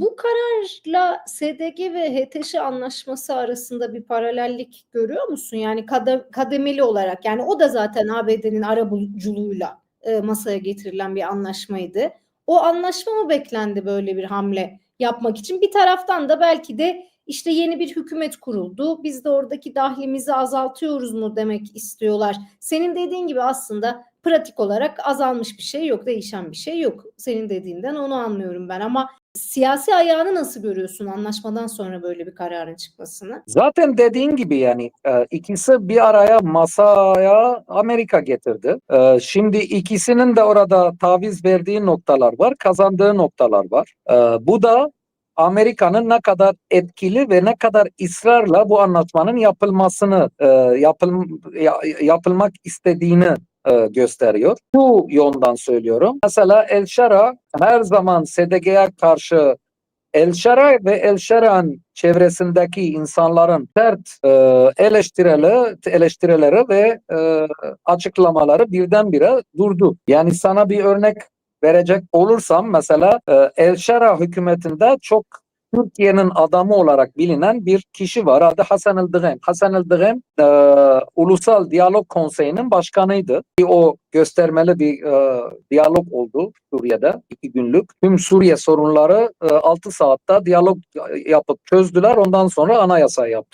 Bu kararla SDG ve HTŞ anlaşması arasında bir paralellik görüyor musun? Yani kade- kademeli olarak yani o da zaten ABD'nin arabuluculuğuyla e, masaya getirilen bir anlaşmaydı. O anlaşma mı beklendi böyle bir hamle yapmak için? Bir taraftan da belki de işte yeni bir hükümet kuruldu. Biz de oradaki dahlimizi azaltıyoruz mu demek istiyorlar. Senin dediğin gibi aslında pratik olarak azalmış bir şey yok, değişen bir şey yok. Senin dediğinden onu anlıyorum ben ama siyasi ayağını nasıl görüyorsun anlaşmadan sonra böyle bir kararın çıkmasını? Zaten dediğin gibi yani e, ikisi bir araya masaya Amerika getirdi. E, Şimdi ikisinin de orada taviz verdiği noktalar var, kazandığı noktalar var. E, Bu da Amerika'nın ne kadar etkili ve ne kadar ısrarla bu anlaşmanın yapılmasını yapıl, ya- yapılmak istediğini e, gösteriyor. Bu yönden söylüyorum. Mesela El Şara her zaman SDG'ye karşı El Şara ve El Şara'nın çevresindeki insanların sert e, eleştirileri, eleştirileri ve e, açıklamaları birdenbire durdu. Yani sana bir örnek verecek olursam mesela e, El Şara hükümetinde çok Türkiye'nin adamı olarak bilinen bir kişi var. Adı Hasan Ildığem. Hasan Ildığem e, Ulusal Diyalog Konseyi'nin başkanıydı. O göstermeli bir e, diyalog oldu Suriye'de iki günlük. Tüm Suriye sorunları e, 6 saatte diyalog yapıp çözdüler. Ondan sonra anayasa yaptılar.